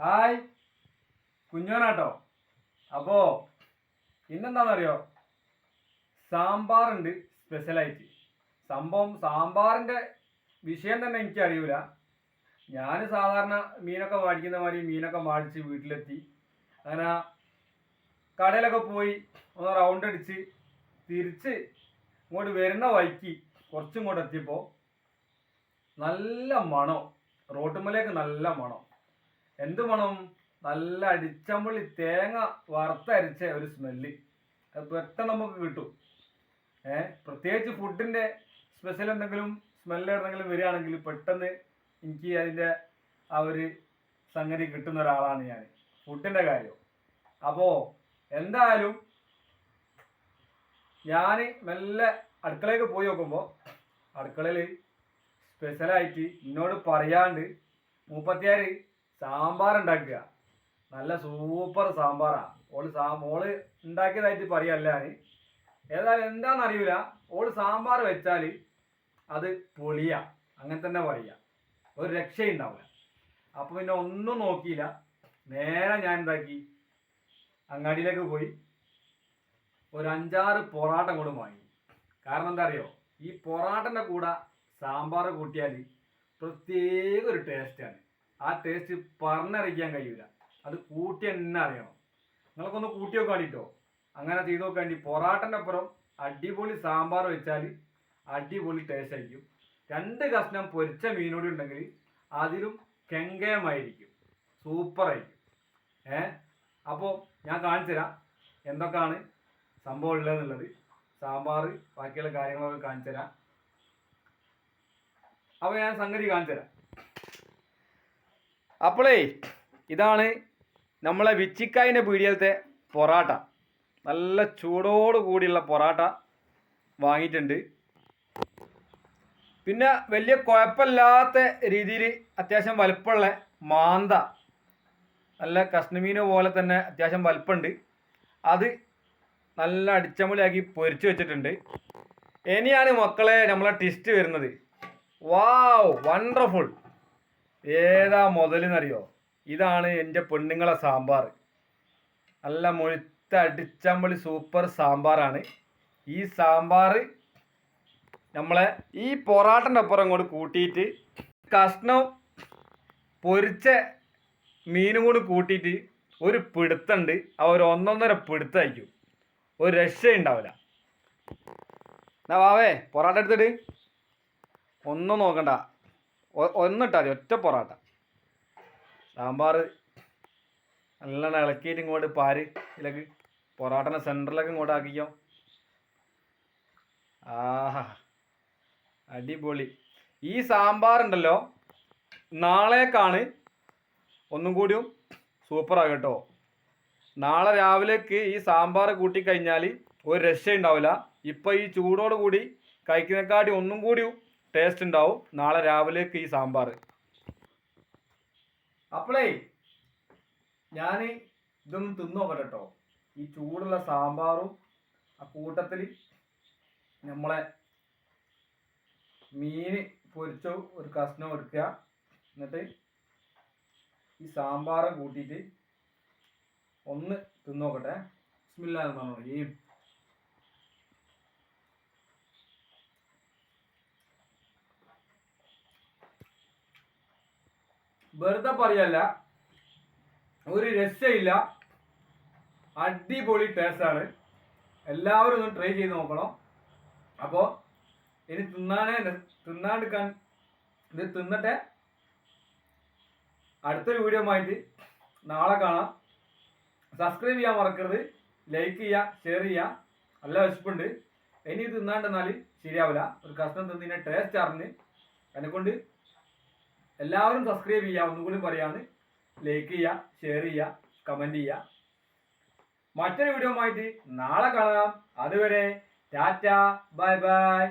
Hi. കുഞ്ഞോനാട്ടോ. അപ്പോ ഇന്നെന്താണെന്നറിയോ സാമ്പാറുണ്ട് സ്പെഷ്യലായിട്ട്. സംഭവം സാമ്പാറിന്റെ വിഷയം തന്നെ എനിക്കറിയൂല. ഞാൻ സാധാരണ മീനൊക്കെ മേടിക്കുന്ന മാതിരി മീനൊക്കെ മേടിച്ച് വീട്ടിലെത്തി. അങ്ങനെ കടയിലൊക്കെ പോയി ഒന്ന് റൗണ്ട് അടിച്ച് തിരിച്ച് ഇങ്ങോട്ട് വരുന്ന വഴിക്ക് കുറച്ചും ഇങ്ങോട്ട് എത്തിയപ്പോൾ നല്ല മണം. റോട്ടുമ്മലേക്ക് നല്ല മണം. എന്ത് മണം നല്ല അടിച്ചമ്പളി തേങ്ങ വറുത്തരച്ച ഒരു സ്മെല്ല് അത് പെട്ടെന്ന് നമുക്ക് കിട്ടും. ഏഹ് പ്രത്യേകിച്ച് ഫുഡിന്റെ സ്പെഷ്യൽ എന്തെങ്കിലും സ്മെല്ല് എന്തെങ്കിലും വരികയാണെങ്കിൽ പെട്ടെന്ന് എനിക്ക് അതിന്റെ ആ ഒരു സംഗതി കിട്ടുന്ന ഒരാളാണ് ഞാൻ. ഫുഡിന്റെ കാര്യം. അപ്പോ എന്തായാലും ഞാൻ മെല്ലെ അടുക്കളയിലേക്ക് പോയി നോക്കുമ്പോൾ അടുക്കളയിൽ സ്പെഷ്യലായിട്ട് എന്നോട് പറയാണ്ട് മുപ്പത്തിയാറ് സാമ്പാർ ഉണ്ടാക്കുക നല്ല സൂപ്പർ സാമ്പാറാ. ഓൾ സാ മോൾ ഉണ്ടാക്കിയതായിട്ട് പറയല്ല ഏതായാലും എന്താണെന്ന് അറിയില്ല ഓൾ സാമ്പാർ വെച്ചാൽ അത് പൊളിയ. അങ്ങനെ തന്നെ പറയുക ഒരു രക്ഷയുണ്ടാവില്ല അപ്പൊ പിന്നെ ഒന്നും നോക്കിയില്ല. നേരെ ഞാൻ എന്താക്കി? അങ്ങാടിയിലേക്ക് പോയി. ഒരു അഞ്ചാറ് പൊറാട്ട കൂടെ വാങ്ങി. കാരണം എന്താ അറിയോ ഈ പൊറാട്ടന്റെ കൂടെ സാമ്പാർ കൂട്ടിയാൽ പ്രത്യേക ഒരു ടേസ്റ്റാണ് ആ ടേസ്റ്റ് പറഞ്ഞറിയിക്കാൻ കഴിയൂല. അത് കൂട്ടി തന്നെ അറിയണം. നിങ്ങൾക്കൊന്ന് കൂട്ടി നോക്കാൻ വേണ്ടിട്ടോ? അങ്ങനെ ചെയ്ത് നോക്കാൻ വേണ്ടി പൊറാട്ടന്റെ അപ്പുറം അടിപൊളി സാമ്പാർ വെച്ചാൽ അടിപൊളി ടേസ്റ്റ് ആയിരിക്കും. രണ്ട് കഷ്ണം പൊരിച്ച മീനോടി ഉണ്ടെങ്കിൽ അതിലും കെങ്കയമായിരിക്കും സൂപ്പറായിരിക്കും ഏ? അപ്പോൾ ഞാൻ കാണിച്ചു തരാം എന്തൊക്കെയാണ് സംഭവം ഉള്ളതെന്നുള്ളത്. സാമ്പാർ ബാക്കിയുള്ള കാര്യങ്ങളൊക്കെ കാണിച്ചു തരാം. അപ്പോൾ ഞാൻ സംഗതി കാണിച്ചു തരാം. അപ്പോളേ ഇതാണ് നമ്മളെ വിച്ചിക്കായിന്റെ പീടികത്തെ പൊറാട്ട. നല്ല ചൂടോട് കൂടിയുള്ള പൊറാട്ട വാങ്ങിയിട്ടുണ്ട്. പിന്നെ വലിയ കുഴപ്പമില്ലാത്ത രീതിയിൽ അത്യാവശ്യം വലുപ്പമുള്ള മാന്ത. നല്ല കഷ്ണമീന് പോലെ തന്നെ അത്യാവശ്യം വലുപ്പമുണ്ട്. അത് നല്ല അടിച്ചമുളിയാക്കി പൊരിച്ചു വെച്ചിട്ടുണ്ട്. ഇനിയാണ് മക്കളെ നമ്മളെ ടിസ്റ്റ് വരുന്നത്. വാവ് വണ്ടർഫുൾ ഏതാ മുതലെന്നറിയോ? ഇതാണ് എന്റെ പെണ്ണുങ്ങളെ സാമ്പാർ. നല്ല മുഴുത്ത അടിച്ചമ്പളി സൂപ്പർ സാമ്പാറാണ്. ഈ സാമ്പാർ നമ്മളെ ഈ പൊറാട്ടന്റെ അപ്പുറം കൂടി കൂട്ടിയിട്ട് കഷ്ണം പൊരിച്ച മീനും കൂടി കൂട്ടിയിട്ട് ഒരു പിടുത്തുണ്ട്. ആ ഒരു ഒന്നൊന്നര പിടുത്തമായിരിക്കും ഒരു രക്ഷയുണ്ടാവില്ല എന്നാ വാവേ പൊറാട്ട എടുത്തിട്ട്. ഒന്നും നോക്കണ്ട. ഒ- ഒന്നിട്ടാ മതി ഒറ്റ പൊറാട്ട. സാമ്പാർ നല്ലോണം ഇളക്കിയിട്ട് ഇങ്ങോട്ട് പാര്. ഇതിലേക്ക് പൊറാട്ടനെ സെന്ററിലേക്ക് ഇങ്ങോട്ട് ആക്കിക്കോ. ആഹാ അടിപൊളി. ഈ സാമ്പാറുണ്ടല്ലോ നാളേക്കാണ് ഒന്നും കൂടിയും സൂപ്പറാണ് കേട്ടോ നാളെ രാവിലേക്ക് ഈ സാമ്പാർ കൂട്ടിക്കഴിഞ്ഞാൽ ഒരു രക്ഷ ഉണ്ടാവില്ല ഇപ്പം ഈ ചൂടോട് കൂടി കഴിക്കുന്നേക്കാട്ടി ഒന്നും കൂടി ടേസ്റ്റ് ഉണ്ടാവും നാളെ രാവിലേക്ക് ഈ സാമ്പാർ. അപ്പോളേ ഞാൻ ഇതൊന്ന് തിന്നോക്കട്ടെ കേട്ടോ ഈ ചൂടുള്ള സാമ്പാറും ആ കൂട്ടത്തിൽ നമ്മളെ മീൻ പൊരിച്ച ഒരു കഷ്ണം എടുക്കുക എന്നിട്ട് ഈ സാമ്പാറും കൂട്ടിയിട്ട് ഒന്ന് തിന്നോക്കട്ടെ ബിസ്മില്ലാന്ന് പറഞ്ഞു ഈ വെറുതെ പറയല്ല. ഒരു രക്ഷയില്ല. അടിപൊളി ടേസ്റ്റ് ആണ്. എല്ലാവരും ഒന്ന് ട്രൈ ചെയ്ത് നോക്കണം. അപ്പോൾ ഇനി തിന്നാനേ തിന്നാണ്ടിരിക്കാൻ ഇത് തിന്നട്ടെ അടുത്തൊരു വീഡിയോ ആയിട്ട് നാളെ കാണാം. സബ്സ്ക്രൈബ് ചെയ്യാൻ മറക്കരുത്. ലൈക്ക് ചെയ്യുക ഷെയർ ചെയ്യുക നല്ല വിശപ്പുണ്ട്. ഇനി തിന്നാണ്ടെന്നാൽ ശരിയാവില്ല. ഒരു കഷ്ണം തിന്നിനെ ടേസ്റ്റ് അറിഞ്ഞ്. എന്നെക്കൊണ്ട് എല്ലാവരും സബ്സ്ക്രൈബ് ചെയ്യുക. ഒന്നുകൂടി പറയാന്ന്. ലൈക്ക് ചെയ്യുക ഷെയർ ചെയ്യുക കമന്റ് ചെയ്യുക. മറ്റൊരു വീഡിയോ ആയിട്ട് നാളെ കാണാം. അതുവരെ ടാറ്റ ബൈ ബൈ.